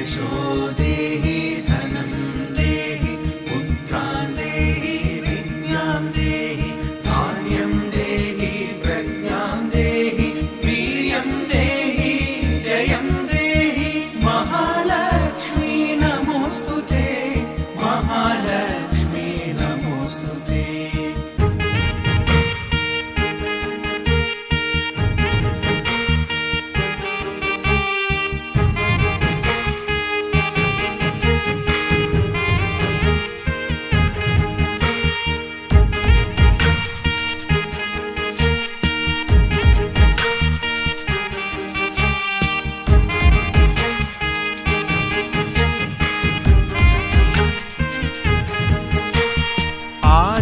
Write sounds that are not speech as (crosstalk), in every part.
यशो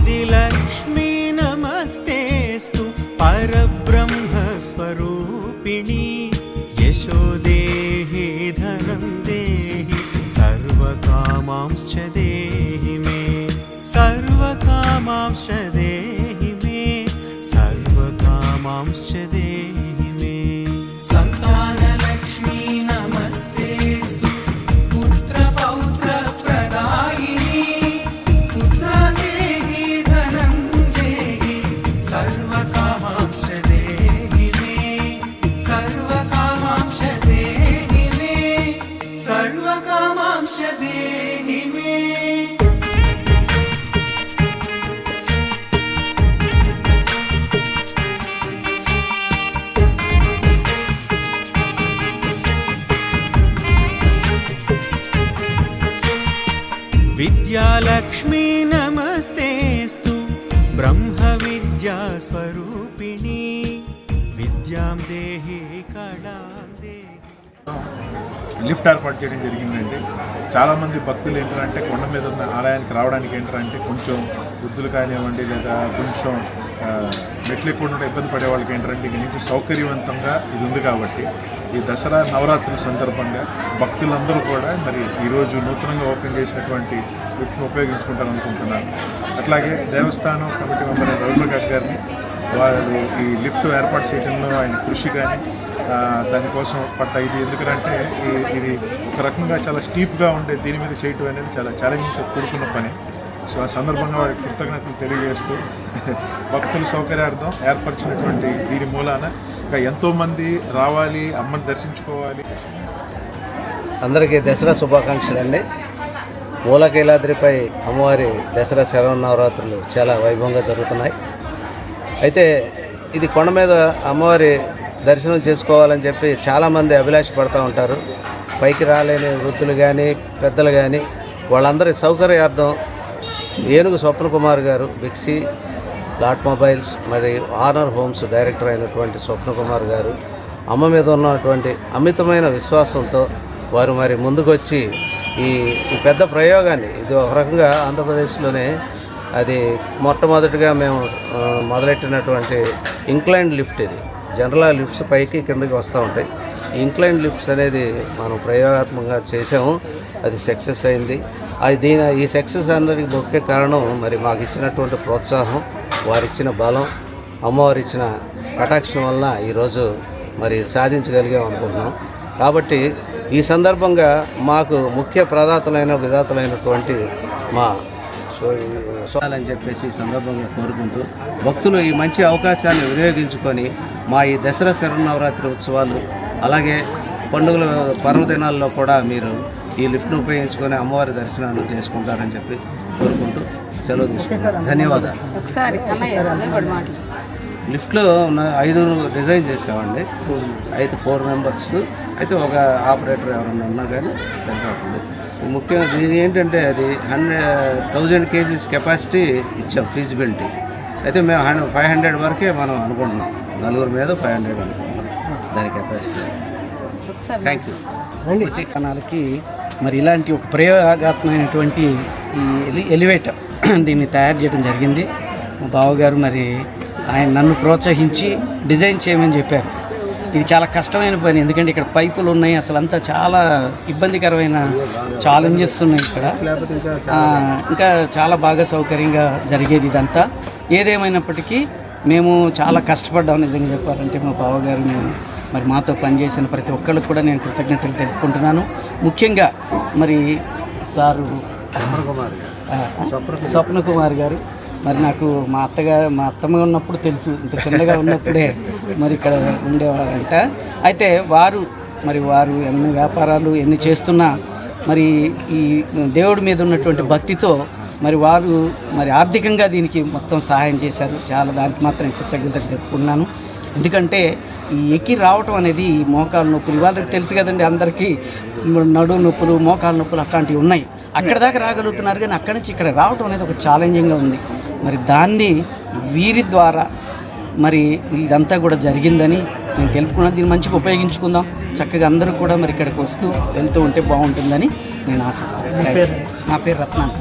आदिलक्ष्मी नमस्तेऽस्तु परब्रह्मस्वरूपिणी यशो देहि धनं देहि सर्वकामांश्च देहि विद्यालक्ष्मी नमस्तेऽस्तु ब्रह्मविद्यास्वरूपिणी विद्यां देहि कलां देहि లిఫ్ట్ ఏర్పాటు చేయడం జరిగిందండి చాలామంది భక్తులు ఏంటంటే కొండ మీద ఉన్న ఆలయానికి రావడానికి ఏంటంటే కొంచెం వృద్ధులు కానివ్వండి లేదా కొంచెం ఆ, మెట్లు ఎక్కువ ఉండే ఇబ్బంది పడే వాళ్ళకి ఏంటంటే ఇక నుంచి సౌకర్యవంతంగా ఇది ఉంది కాబట్టి ఈ దసరా నవరాత్రుల సందర్భంగా భక్తులందరూ కూడా మరి ఈరోజు నూతనంగా ఓపెన్ చేసినటువంటి వీటిని ఉపయోగించుకుంటారు అనుకుంటున్నాను. అట్లాగే దేవస్థానం కమిటీ మెంబర్ అయిన రవిప్రకాష్ గారిని వాళ్ళు ఈ లిఫ్ట్ ఏర్పాటు చేయడంలో ఆయన కృషి కానీ దానికోసం పట్ట ఇది ఎందుకంటే ఇది ఒక రకంగా చాలా స్టీప్గా ఉండే దీని మీద చేయటం అనేది చాలా ఛాలెంజింగ్తో కూడుకున్న పని. సో ఆ సందర్భంగా వారికి కృతజ్ఞతలు తెలియజేస్తూ (laughs) భక్తుల సౌకర్యార్థం ఏర్పరిచినటువంటి దీని మూలాన ఇంకా ఎంతోమంది రావాలి అమ్మని దర్శించుకోవాలి. అందరికీ దసరా శుభాకాంక్షలు అండి. మూలకైలాద్రిపై అమ్మవారి దసరా శరవ నవరాత్రులు చాలా వైభవంగా జరుగుతున్నాయి. అయితే ఇది కొండ మీద అమ్మవారి దర్శనం చేసుకోవాలని చెప్పి చాలామంది అభిలాష పడుతూ ఉంటారు. పైకి రాలేని వృద్ధులు కానీ పెద్దలు కానీ వాళ్ళందరి సౌకర్యార్థం ఏనుగు స్వప్న కుమార్ గారు బిక్సీ లాట్ మొబైల్స్ మరి ఆనర్ హోమ్స్ డైరెక్టర్ అయినటువంటి స్వప్న కుమార్ గారు అమ్మ మీద ఉన్నటువంటి అమితమైన విశ్వాసంతో వారు మరి ముందుకొచ్చి ఈ పెద్ద ప్రయోగాన్ని ఇది ఒక రకంగా ఆంధ్రప్రదేశ్లోనే అది మొట్టమొదటిగా మేము మొదలెట్టినటువంటి ఇంక్లైన్ లిఫ్ట్ ఇది. జనరల్ లిఫ్ట్స్ పైకి కిందకి వస్తూ ఉంటాయి. ఇంక్లైన్ లిఫ్ట్స్ అనేది మనం ప్రయోగాత్మకంగా చేసాము అది సక్సెస్ అయింది. అది దీని ఈ సక్సెస్ అందరికి ముఖ్య కారణం మరి మాకు ఇచ్చినటువంటి ప్రోత్సాహం వారిచ్చిన బలం అమ్మవారు ఇచ్చిన కటాక్షం వలన ఈరోజు మరి సాధించగలిగాం అనుకుంటున్నాం. కాబట్టి ఈ సందర్భంగా మాకు ముఖ్య ప్రదాతలైన విధాతలైనటువంటి మా సో అని చెప్పేసి ఈ సందర్భంగా కోరుకుంటూ భక్తులు ఈ మంచి అవకాశాన్ని వినియోగించుకొని మా ఈ దసరా శరన్నవరాత్రి ఉత్సవాలు అలాగే పండుగల పర్వదినాల్లో కూడా మీరు ఈ లిఫ్ట్ను ఉపయోగించుకొని అమ్మవారి దర్శనాలు చేసుకుంటారని చెప్పి కోరుకుంటూ సెలవు తీసుకుంటాను ధన్యవాదాలు. ఒకసారి లిఫ్ట్లో ఉన్న ఐదుగురు డిజైన్ చేసామండి అయితే ఫోర్ మెంబర్స్. అయితే ఒక ఆపరేటర్ ఎవరన్నా ఉన్నా కానీ సరిపోతుంది. ముఖ్యంగా దీని ఏంటంటే అది హండ్రెడ్ థౌజండ్ కేజీస్ కెపాసిటీ ఇచ్చాం ఫీజిబిలిటీ. అయితే మేము హండ్రెడ్ ఫైవ్ హండ్రెడ్ వరకే మనం అనుకుంటున్నాం. నలుగురు మీద ఫైవ్ హండ్రెడ్ అనుకుంటున్నాం దాని కెపాసిటీ. థ్యాంక్ యూ రండి. కణాలకి మరి ఇలాంటి ఒక ప్రయోగాత్మకమైనటువంటి ఈ ఎలి ఎలివేటర్ దీన్ని తయారు చేయడం జరిగింది. మా బావగారు మరి ఆయన నన్ను ప్రోత్సహించి డిజైన్ చేయమని చెప్పారు. ఇది చాలా కష్టమైన పని. ఎందుకంటే ఇక్కడ పైపులు ఉన్నాయి. అసలు అంతా చాలా ఇబ్బందికరమైన ఛాలెంజెస్ ఉన్నాయి ఇక్కడ. ఇంకా చాలా బాగా సౌకర్యంగా జరిగేది ఇదంతా. ఏదేమైనప్పటికీ మేము చాలా కష్టపడ్డాం నిజంగా చెప్పాలంటే మా బావగారు మేము మరి మాతో పనిచేసిన ప్రతి ఒక్కళ్ళకి కూడా నేను కృతజ్ఞతలు తెలుపుకుంటున్నాను. ముఖ్యంగా మరి సారు ఆ, స్వప్న కుమార్ గారు. మరి నాకు మా అత్తగారు మా అత్తమ్మ ఉన్నప్పుడు తెలుసు. ఇంత చిన్నగా ఉన్నప్పుడే మరి ఇక్కడ ఉండేవారంట. అయితే వారు మరి వారు ఎన్ని వ్యాపారాలు ఎన్ని చేస్తున్నా మరి ఈ దేవుడి మీద ఉన్నటువంటి భక్తితో మరి వారు మరి ఆర్థికంగా దీనికి మొత్తం సహాయం చేశారు. చాలా దానికి మాత్రం కృతజ్ఞతలు చెప్పుకున్నాను ఎందుకంటే ఈ ఎక్కి రావటం అనేది మోకాలు నొప్పులు. ఇవాళ తెలుసు కదండి అందరికీ నడుము నొప్పులు మోకాలు నొప్పులు అట్లాంటివి ఉన్నాయి. అక్కడ దాకా రాగలుగుతున్నారు కానీ అక్కడి నుంచి ఇక్కడ రావటం అనేది ఒక ఛాలెంజింగ్గా ఉంది. మరి దాన్ని వీరి ద్వారా మరి ఇదంతా కూడా జరిగిందని నేను తెలుపుకున్నాను. దీన్ని మంచిగా ఉపయోగించుకుందాం. చక్కగా అందరూ కూడా మరి ఇక్కడికి వస్తూ వెళ్తూ ఉంటే బాగుంటుందని నేను ఆశిస్తాను నా పేరు రత్నాన్